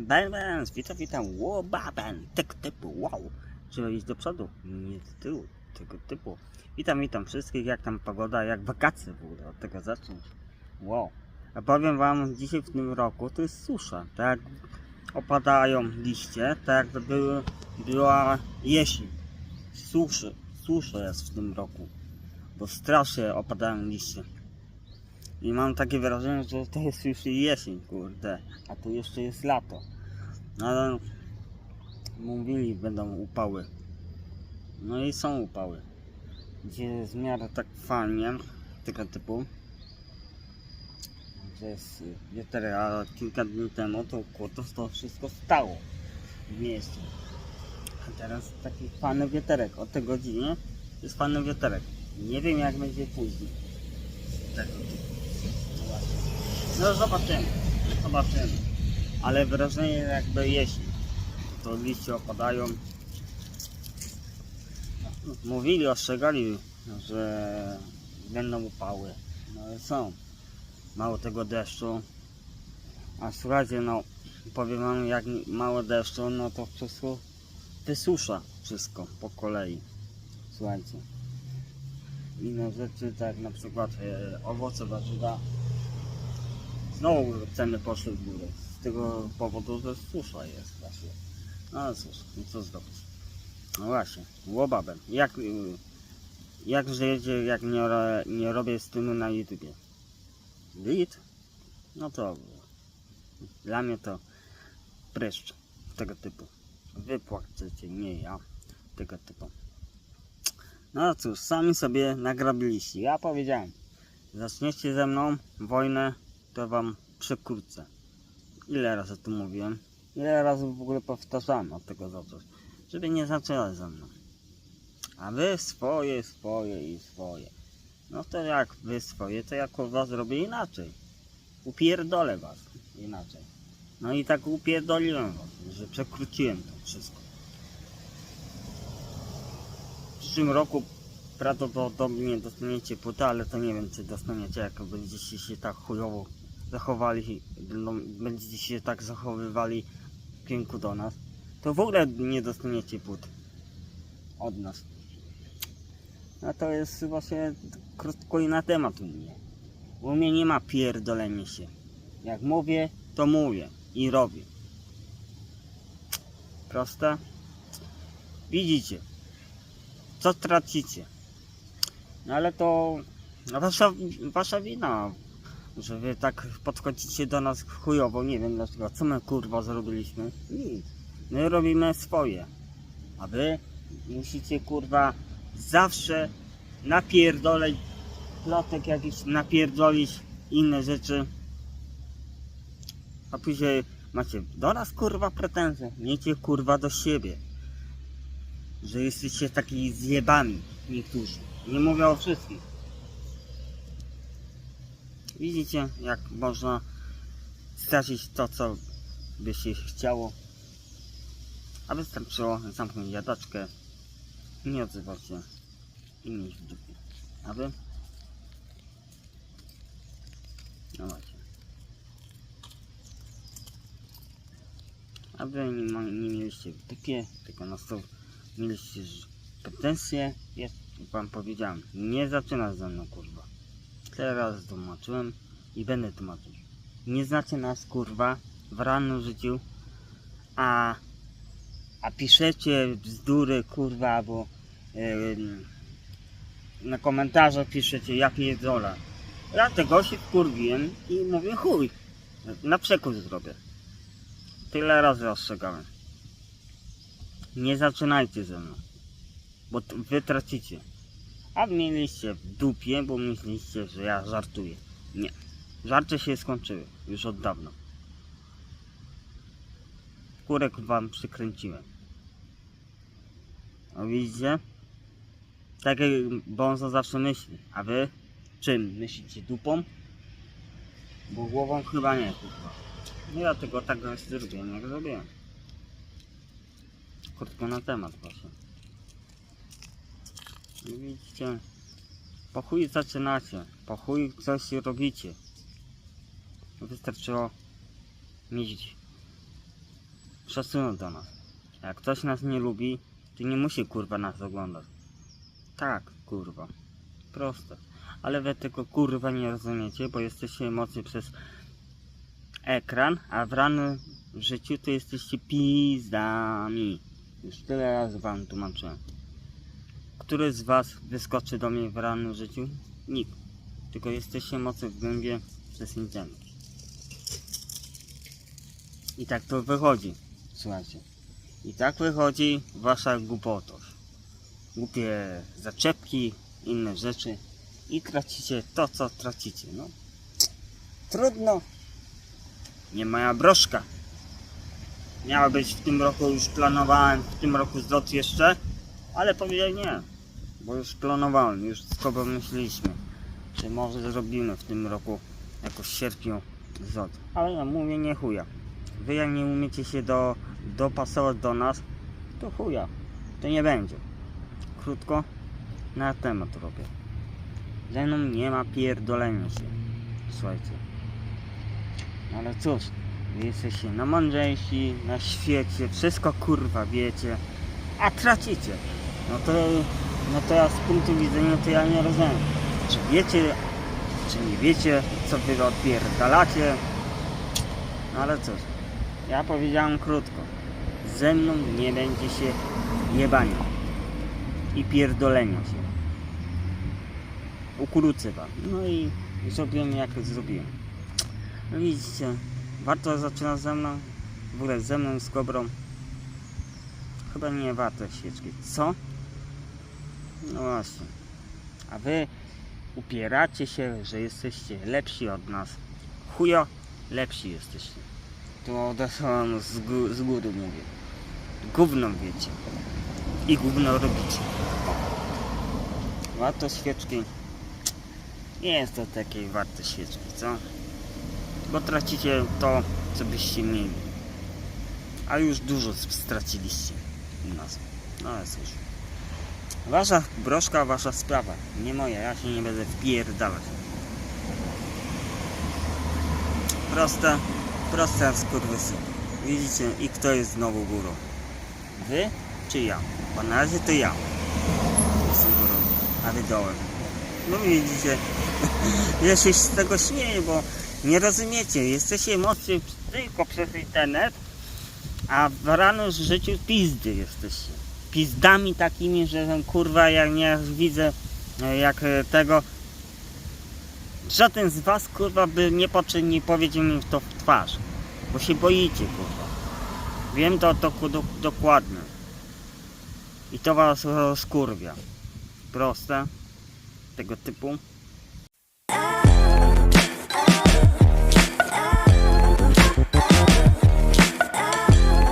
Bębens, witam, witam, łobaben, tego typu, wow. Trzeba iść do przodu, nie do tyłu, tego typu. Witam, witam wszystkich, jak tam pogoda, jak wakacje w ogóle, od tego zacząć. Wow. A powiem wam, dzisiaj w tym roku to jest susza, tak opadają liście, tak jakby były, była jesień. Suszy, susza jest w tym roku, bo strasznie opadają liście. I mam takie wrażenie, że to jest już jesień, kurde, a tu jeszcze jest lato. No ale mówili, będą upały. No i są upały. Gdzie jest w miarę tak fajnie, tego typu. Że jest wiaterek, a kilka dni temu to kurde, to wszystko stało w mieście. A teraz taki fajny wiaterek. O tej godzinie jest fajny wiaterek. Nie wiem jak będzie później. Tego typu. No zobaczymy, zobaczymy. Ale wrażenie jakby jesień. To liście opadają. Mówili, ostrzegali, że będą upały. No ale są. Mało tego deszczu. A słuchajcie, no powiem wam, jak mało deszczu, no to wszystko wysusza wszystko po kolei. Słuchajcie. Inne rzeczy, tak na przykład e, owoce, warzywa. Znowu ceny poszły w górę. Z tego powodu, że susza jest właśnie. No ale cóż, no co zrobić. No właśnie, łobabem. Jak, y, jak żyjecie, jak nie, nie robię streamu na YouTubie? Lit? No to dla mnie to pryszcz tego typu. Wy płaczecie, nie ja. Tego typu. No cóż, sami sobie nagrabiliście. Ja powiedziałem, zaczniecie ze mną wojnę, to wam przekrócę. Ile razy tu mówiłem? Ile razy w ogóle powtarzałem od tego zacząć? Żeby nie zaczęła ze mną. A wy swoje, swoje i swoje. No to jak wy swoje, to ja kurwa zrobię inaczej. Upierdolę was inaczej. No i tak upierdoliłem was, że przekróciłem to wszystko. W przyszłym roku prawdopodobnie dostaniecie płytę, ale to nie wiem czy dostaniecie, jak będziecie się tak chujowo zachowali, będą, będziecie się tak zachowywali w kierunku do nas, to w ogóle nie dostaniecie płyt od nas. A to jest właśnie krótko i na temat u mnie. U mnie nie ma pierdolenia się. Jak mówię, to mówię i robię. Proste? Widzicie, co tracicie. No ale to wasza, wasza wina, że wy tak podchodzicie do nas chujowo. Nie wiem dlaczego. Co my kurwa zrobiliśmy? Nic. My robimy swoje. A wy musicie kurwa zawsze napierdoleć plotek jakiś, napierdolić inne rzeczy. A później macie do nas kurwa pretensje. Miejcie kurwa do siebie. Że jesteście taki zjebami niektórzy. Nie mówię o wszystkich. Widzicie jak można stracić to co by się chciało. A wystarczyło zamknąć jadaczkę, nie odzywać się i mieć w dupie. A wy? No właśnie. A wy nie, nie mieliście w dupie, tylko na to mieliście pretensje. Ja wam powiedziałem, nie zaczynasz ze mną kurwa. Tyle razy tłumaczyłem i będę tłumaczył. Nie znacie nas kurwa w realnym życiu, a a piszecie bzdury, kurwa, bo em, na komentarzach piszecie, ja pierdolę. Ja tego się wkurwiłem i mówię chuj, na przekór zrobię. Tyle razy ostrzegałem. Nie zaczynajcie ze mną, bo wy tracicie. A mieliście w dupie, bo myśliście, że ja żartuję. Nie. Żarty się skończyły, już od dawna. Kurek wam przykręciłem. O widzicie? Tak jak zawsze myśli. A wy czym myślicie? Dupą? Bo głową chyba nie, kurwa. No ja tego tak zrobiłem, jak zrobiłem. Krótko na temat. I widzicie? Po chuj zaczynacie. Po chuj coś robicie. Wystarczyło mieć szacunek do nas. Jak ktoś nas nie lubi, to nie musi kurwa nas oglądać. Tak, kurwa. Proste. Ale wy tego kurwa nie rozumiecie, bo jesteście emocje przez ekran, a w rany w życiu to jesteście pizdami. Już tyle razy wam tłumaczyłem. Który z was wyskoczy do mnie w rannym życiu? Nikt. Tylko jesteście mocy w głębie przez internet. I tak to wychodzi. Słuchajcie. I tak wychodzi wasza głupotość. Głupie zaczepki, inne rzeczy. I tracicie to, co tracicie. No. Trudno. Nie moja broszka. Miała być w tym roku, już planowałem w tym roku zlot jeszcze, ale powiedziałem nie. Bo już planowałem, już z kogo myśleliśmy. Czy może zrobimy w tym roku jakoś w sierpniu zlot. Ale ja mówię nie chuja. Wy jak nie umiecie się do, dopasować do nas, to chuja. To nie będzie. Krótko na temat robię. Ze mną nie ma pierdolenia się. Słuchajcie. Ale cóż, wy jesteście na mądrzejsi, na świecie, wszystko kurwa wiecie, a tracicie. No to, no to ja z punktu widzenia to ja nie rozumiem. Czy wiecie, czy nie wiecie, co wy odpierdalacie. No ale cóż, ja powiedziałem krótko. Ze mną nie będzie się jebania i pierdolenia się. Ukrócę wam. No i zrobiłem jak zrobiłem. No widzicie, warto zaczynać ze mną, w ogóle ze mną z kobrą. Chyba nie warto świeczki. Co? No właśnie. A wy upieracie się, że jesteście lepsi od nas. Chujo, lepsi jesteście. To od razu wam z, z góry mówię. Gówno wiecie. I gówno robicie. Warto świeczki. Nie jest to takiej warte świeczki, co? Bo tracicie to, co byście mieli. A już dużo straciliście u nas. No ale cóż. Wasza broszka, wasza sprawa. Nie moja, ja się nie będę wpierdalać. Proste jak skurwysy. Widzicie, i kto jest znowu górą? Wy czy ja? Bo na razie to ja. Jestem górą, a wy dołem. No widzicie, ja się z tego śmieję, bo nie rozumiecie. Jesteście emocje tylko przez internet, a w rano życiu pizdy jesteście. Pizdami takimi, że kurwa jak nie widzę e, jak e, tego żaden z was kurwa by nie podszedł nie powiedział mi to w twarz. Bo się boicie kurwa. Wiem to, to do, dokładnie. I to was rozkurwia. Proste. Tego typu.